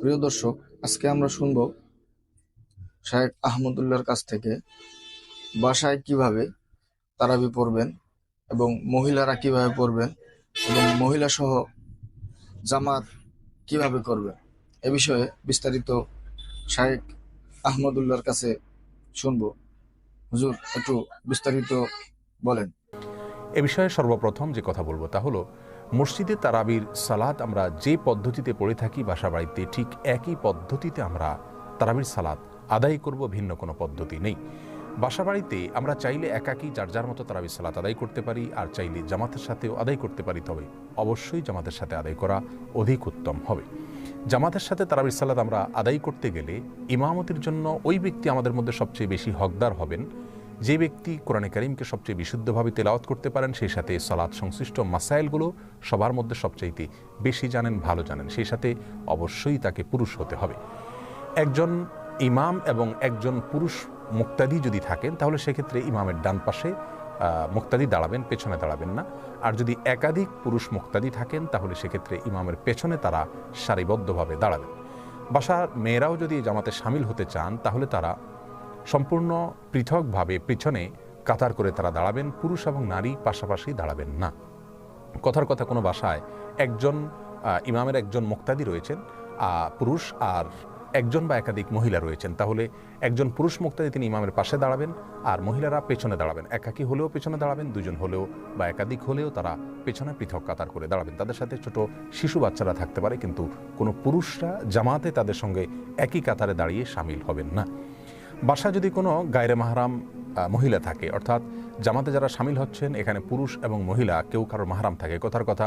প্রিয় দর্শক, আজকে আমরা শুনব শাহেক আহমদুল্লাহর কাছ থেকে বাসায় কীভাবে তারাবি পড়বেন এবং মহিলারা কীভাবে পড়বেন এবং মহিলা সহ জামাত কীভাবে করবেন এ বিষয়ে বিস্তারিত শাহেক আহমদুল্লাহর কাছে শুনব। হুজুর, একটু বিস্তারিত বলেন। এ বিষয়ে সর্বপ্রথম যে কথা বলব তা হলো মসজিদে তারাবির সালাদ আমরা যে পদ্ধতিতে পড়ে থাকি বাসা বাড়িতে ঠিক একই পদ্ধতিতে আমরা তারাবির সালাদ আদায় করব, ভিন্ন কোনো পদ্ধতি নেই। বাসা বাড়িতে আমরা চাইলে একাকি যার যার মতো তারাবির সালাত আদায় করতে পারি, আর চাইলে জামাতের সাথেও আদায় করতে পারি, তবে অবশ্যই জামাতের সাথে আদায় করা অধিক উত্তম হবে। জামাতের সাথে তারাবির সালাত আমরা আদায় করতে গেলে ইমামতির জন্য ওই ব্যক্তি আমাদের মধ্যে সবচেয়ে বেশি হকদার হবেন। যে ব্যক্তি কোরআনে করিমকে সবচেয়ে বিশুদ্ধভাবে তেলাওয়াত করতে পারেন, সেই সাথে সালাদ সংশ্লিষ্ট মাসাইলগুলো সবার মধ্যে সবচাইতে বেশি জানেন, ভালো জানেন। সেই সাথে অবশ্যই তাকে পুরুষ হতে হবে। একজন ইমাম এবং একজন পুরুষ মুক্তাদি যদি থাকেন, তাহলে সেক্ষেত্রে ইমামের ডান পাশে মুক্তাদি দাঁড়াবেন, পেছনে দাঁড়াবেন না। আর যদি একাধিক পুরুষ মুক্তাদি থাকেন, তাহলে সেক্ষেত্রে ইমামের পেছনে তারা সারিবদ্ধভাবে দাঁড়াবেন। বাসার মেয়েরাও যদি জামাতে সামিল হতে চান, তাহলে তারা সম্পূর্ণ পৃথকভাবে পিছনে কাতার করে তারা দাঁড়াবেন, পুরুষ এবং নারী পাশাপাশি দাঁড়াবেন না। কথার কথা কোনো বাসায় একজন ইমামের একজন মুক্তাদি রয়েছেন পুরুষ আর একজন বা একাধিক মহিলা রয়েছেন। তাহলে একজন পুরুষ মুক্তাদি তিনি ইমামের পাশে দাঁড়াবেন আর মহিলারা পেছনে দাঁড়াবেন। একাকি হলেও পেছনে দাঁড়াবেন, দুজন হলেও বা একাধিক হলেও তারা পেছনে পৃথক কাতার করে দাঁড়াবেন। তাদের সাথে ছোট শিশু বাচ্চারা থাকতে পারে, কিন্তু কোনো পুরুষরা জামাতে তাদের সঙ্গে একই কাতারে দাঁড়িয়ে সামিল হবেন না। বাসা যদি কোনো গায়রে মাহারাম মহিলা থাকে, অর্থাৎ জামাতে যারা সামিল হচ্ছেন, এখানে পুরুষ এবং মহিলা, কেউ কারোর মাহারাম থাকে। কথার কথা,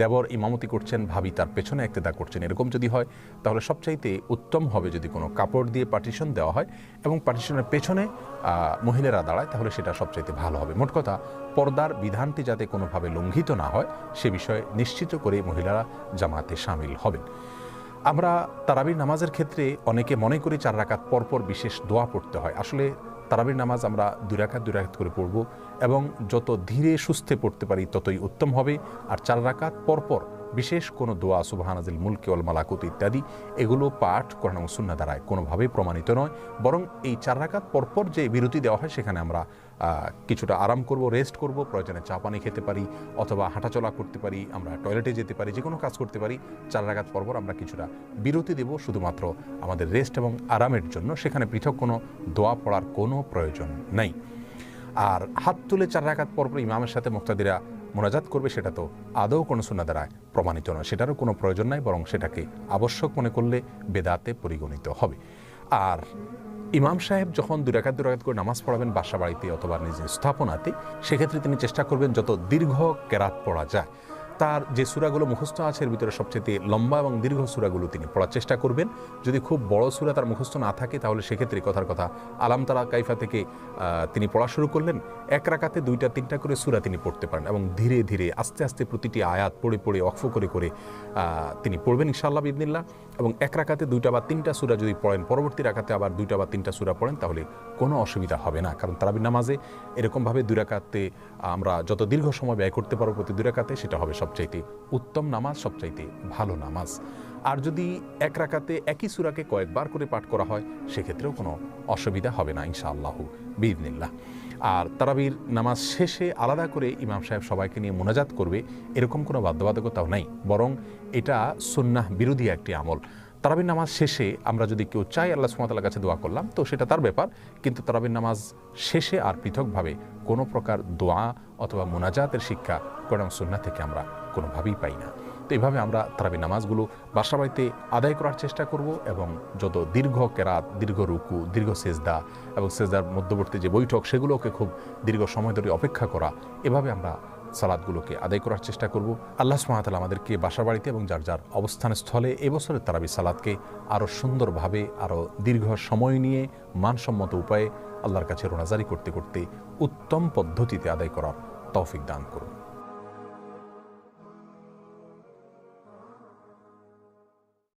দেবর ইমামতি করছেন, ভাবি তার পেছনে একতেদা করছেন। এরকম যদি হয়, তাহলে সবচাইতে উত্তম হবে যদি কোনো কাপড় দিয়ে পার্টিশন দেওয়া হয় এবং পার্টিশনের পেছনে মহিলারা দাঁড়ায়, তাহলে সেটা সবচাইতে ভালো হবে। মোট কথা, পর্দার বিধানটি যাতে কোনোভাবে লঙ্ঘিত না হয়, সে বিষয়ে নিশ্চিত করে মহিলারা জামাতে সামিল হবেন। আমরা তারাবির নামাজের ক্ষেত্রে অনেকে মনে করি চার রাকাত পরপর বিশেষ দোয়া পড়তে হয়। আসলে তারাবির নামাজ আমরা দুই রাকাত দুই রাকাত করে পড়ব এবং যত ধীরে সুস্থে পড়তে পারি ততই উত্তম হবে। আর চার রাকাত পরপর বিশেষ কোনো দোয়া সুবাহানাজিল মুলকে ওল মালাকুত ইত্যাদি, এগুলো পাঠ, কোরআন সুন্না দ্বারায় কোনোভাবেই প্রমাণিত নয়। বরং এই চার রাকাত পরপর যে বিরতি দেওয়া হয়, সেখানে আমরা কিছুটা আরাম করব রেস্ট করব, প্রয়োজনে চা পানি খেতে পারি অথবা হাঁটাচলা করতে পারি, আমরা টয়লেটে যেতে পারি যে কোনো কাজ করতে পারি, চার রাকাত পরপর আমরা কিছুটা বিরতি দেব, শুধুমাত্র আমাদের রেস্ট এবং আরামের জন্য। সেখানে পৃথক কোনো দোয়া পড়ার কোনো প্রয়োজন নেই। আর হাত তুলে চার রাকাত পরপর ইমামের সাথে মুক্তাদিরা মোনাজাত করবে সেটা তো আদৌ কোনো সুন্না দ্বারা প্রমাণিত নয়। সেটারও কোনো প্রয়োজন নাই, বরং সেটাকে আবশ্যক মনে করলে বেদাতে পরিগণিত হবে। আর ইমাম সাহেব যখন দুরাকাত দুরাকাত করে নামাজ পড়াবেন বাসা বাড়িতে অথবা নিজের স্থাপনাতে, সেক্ষেত্রে তিনি চেষ্টা করবেন যত দীর্ঘ কেরাত পড়া যায়। তার যে সুরাগুলো মুখস্থ আছে, এর ভিতরে সবচেয়ে লম্বা এবং দীর্ঘ সুরাগুলো তিনি পড়ার চেষ্টা করবেন। যদি খুব বড় সুরা তার মুখস্থ না থাকে, তাহলে সেক্ষেত্রে কথার কথা আলাম তারা কাইফা থেকে তিনি পড়া শুরু করলেন। এক রাকাতে দুইটা, তিনটা করে সুরা তিনি পড়তে পারেন এবং ধীরে ধীরে, আস্তে আস্তে প্রতিটি আয়াত পড়ে পড়ে অক্ষ করে করে তিনি পড়বেন ইনশাআল্লাহ বিদিনিল্লাহ এবং এক রাকাতে দুইটা বা তিনটা সুরা যদি পড়েন, পরবর্তী রাকাতে আবার দুইটা বা তিনটা সুরা পড়েন, তাহলে কোনো অসুবিধা হবে না। কারণ তারাবির নামাজে এরকমভাবে দুই রাকাতে আমরা যত দীর্ঘ সময় ব্যয় করতে পারব প্রতি দুই রাকাতে, সেটা হবে সবচাইতে উত্তম নামাজ, সবচাইতে ভালো নামাজ। আর যদি এক রাকাতে একই সুরাকে কয়েকবার করে পাঠ করা হয়, সেক্ষেত্রেও কোনো অসুবিধা হবে না, ইনশাআল্লাহ। বিদিনিল্লাহ আর তারাবির নামাজ শেষে আলাদা করে ইমাম সাহেব সবাইকে নিয়ে মোনাজাত করবে, এরকম কোনো বাধ্যবাধকতাও নাই। বরং এটা সুন্নাহ বিরোধী একটি আমল। তারাবির নামাজ শেষে আমরা যদি কেউ চাই আল্লাহ সুমতাল্লাহ কাছে দোয়া করলাম, তো সেটা তার ব্যাপার। কিন্তু তারাবির নামাজ শেষে আর পৃথকভাবে কোনো প্রকার দোয়া অথবা মোনাজাতের শিক্ষা কোরআন সুন্না থেকে আমরা কোনোভাবেই পাই না। তো এইভাবে আমরা তারাবি নামাজগুলো বাসা বাড়িতে আদায় করার চেষ্টা করব এবং যত দীর্ঘ কেরাত, দীর্ঘ রুকু, দীর্ঘ সেজদা এবং সেজদার মধ্যবর্তী যে বৈঠক, সেগুলোকে খুব দীর্ঘ সময় ধরে অপেক্ষা করা, এভাবে আমরা সালাদগুলোকে আদায় করার চেষ্টা করব। আল্লাহ সুমাতাল আমাদেরকে বাসা বাড়িতে এবং যার যার অবস্থান স্থলে এবছরের তারাবি সালাদকে আরও সুন্দরভাবে আরও দীর্ঘ সময় নিয়ে মানসম্মত উপায়ে আল্লাহর কাছে রোনাজারি করতে করতে উত্তম পদ্ধতিতে আদায় করার তৌফিক দান করুন।